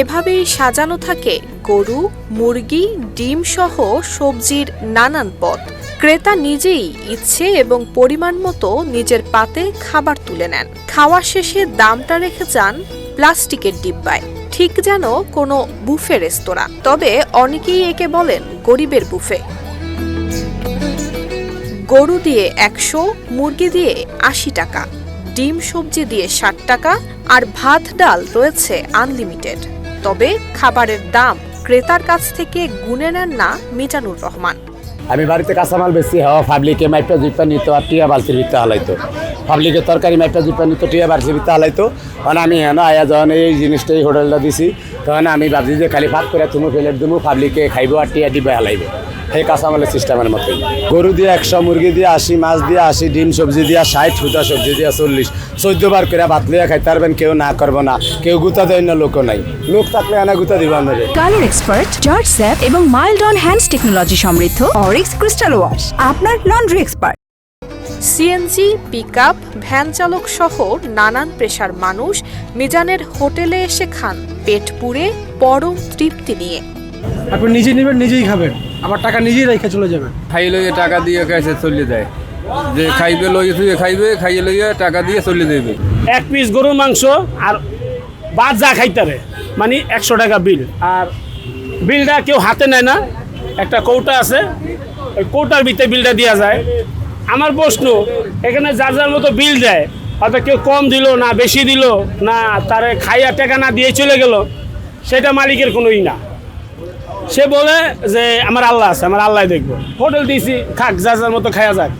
এভাবেই সাজানো থাকে গরু, মুরগি, ডিম সহ সবজির নানান পদ। ক্রেতা নিজেই ইচ্ছে এবং পরিমাণ মতো নিজের পাতে খাবার তুলে নেন। খাওয়া শেষে দামটা রেখে যান প্লাস্টিকের ডিব্বায়। ঠিক যেন কোনো বুফে রেস্তোরাঁ। তবে অনেকেই একে বলেন গরিবের বুফে। গরু দিয়ে একশো, মুরগি দিয়ে আশি টাকা, ডিম সবজি দিয়ে ষাট টাকা আর ভাত, ডাল রয়েছে আনলিমিটেড। তবে খাবারের দাম ক্রেতার কাছ থেকে গুনে নেন না মিজানুর রহমান। আমি বাড়িতে কাঁচামাল বেশি হওয়া পাবলিকে মাইপটা জুপা নিত আর টিয়া বালতির ভিতরে হালাইতো পাবলিকে তরকারি মাইপটা জুপা নিত, টিয়া বালতির ভিতরে হালাইতো কারণ আমি হেন আয়া যখন এই জিনিসটা, এই হোটেলটা দিছি, তখন আমি ভাবছি যে খালি ভাত করে তুমি ফেলে দেবো পাবলিকে খাইবো আর টিয়া দিবে, হালাইব। সেই কাঁচামালের সিস্টেমের মতোই গরু দিয়ে একশো মুরগি দিয়ে আশি মাছ দিয়ে আশি ডিম সবজি দিয়ে ষাট ফুটা সবজি দিয়ে চল্লিশ। চোদ্দ বার করে ভাত লিয়া খাইতে পারবেন কেউ না করব না। কেউ গুতা দেয় না লোকও নাই। লোক থাকলে এনা গুতা দিব আমাদের কালার এক্সপার্ট জর্জ স্যাপ এবং মাইল্ড অন হ্যান্ডস টেকনোলজি সমৃদ্ধ অরিক্স ক্রিস্টাল ওয়াশ আপনার laundry expert. CNG pickup van চালক সহ নানান পেশার মানুষ মিজানের হোটেলে এসে খান। পেট পুড়ে পরম তৃপ্তি নিয়ে। আপনি নিজে নেবেন নিজেই খাবেন। আবার টাকা নিজেই রেখে চলে যাবেন খাই লইয়ে টাকা দিয়ে কাছে চলে যায়। যে খাইবে লইয়ে থুয়ে খাইবে খাইয়ে লইয়ে টাকা দিয়ে চলে দেবে এক পিস গরুর মাংস আর বাদ যা খাইতারে মানে একশো টাকা বিল আর বিলটা কেউ হাতে নেয় না একটা কৌটা আছে ওই কৌটার ভিতরে বিলটা দেওয়া যায়। আমার প্রশ্ন এখানে যার যার মতো বিল দেয় হয়তো কেউ কম দিল না বেশি দিল না তারে খাইয়া টাকা না দিয়ে চলে গেল সেটা মালিকের কোনোই না। সে বলে যে, আমার আল্লাহ আছে, আমার আল্লাহ দেখব। হোটেল দিয়েছি, খাক, যা যার মতো খায়া যাক।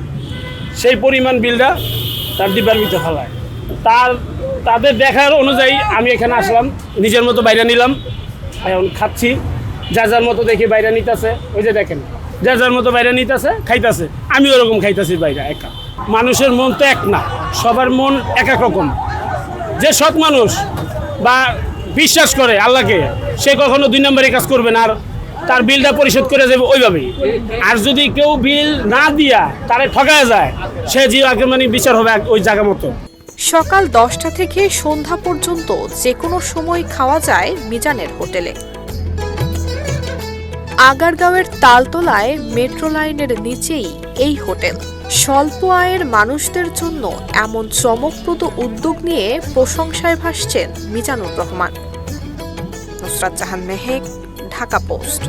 সেই পরিমাণ বিলটা তার ডিব্বার ভিতরে ফেলায়। তার, তাদের দেখার অনুযায়ী আমি এখানে আসলাম, নিজের মতো বাইরে নিলাম। এখন খাচ্ছি, যা যার মতো দেখি বাইরে নিতেছে। ওই যে দেখেন যার যার মতো বাইরে নিতেছে, খাইতেছে। আমি ওরকম খাইতেছি বাইরে একা। মানুষের মন তো এক না, সবার মন এক এক রকম। যে সৎ মানুষ বা বিশ্বাস করে আল্লাহকে, সে কখনো দুই নম্বরে কাজ করবে না আর তার বিলটা পরিশোধ করে যাবে ওইভাবেই। আর যদি কেউ বিল না দিয়া তারে ঠকায় যায়, সে যে মানে বিচার হবে ওই জায়গা মতো। সকাল দশটা থেকে সন্ধ্যা পর্যন্ত যে কোনো সময় খাওয়া যায় মিজানের হোটেলে। আগারগাঁওয়ের তালতলায় মেট্রো লাইনের নিচেই এই হোটেল। স্বল্প আয়ের মানুষদের জন্য এমন চমকপ্রদ উদ্যোগ নিয়ে প্রশংসায় ভাসছেন মিজানুর রহমান। নুসরাত জাহান মেহেক ঢাকা পোস্ট।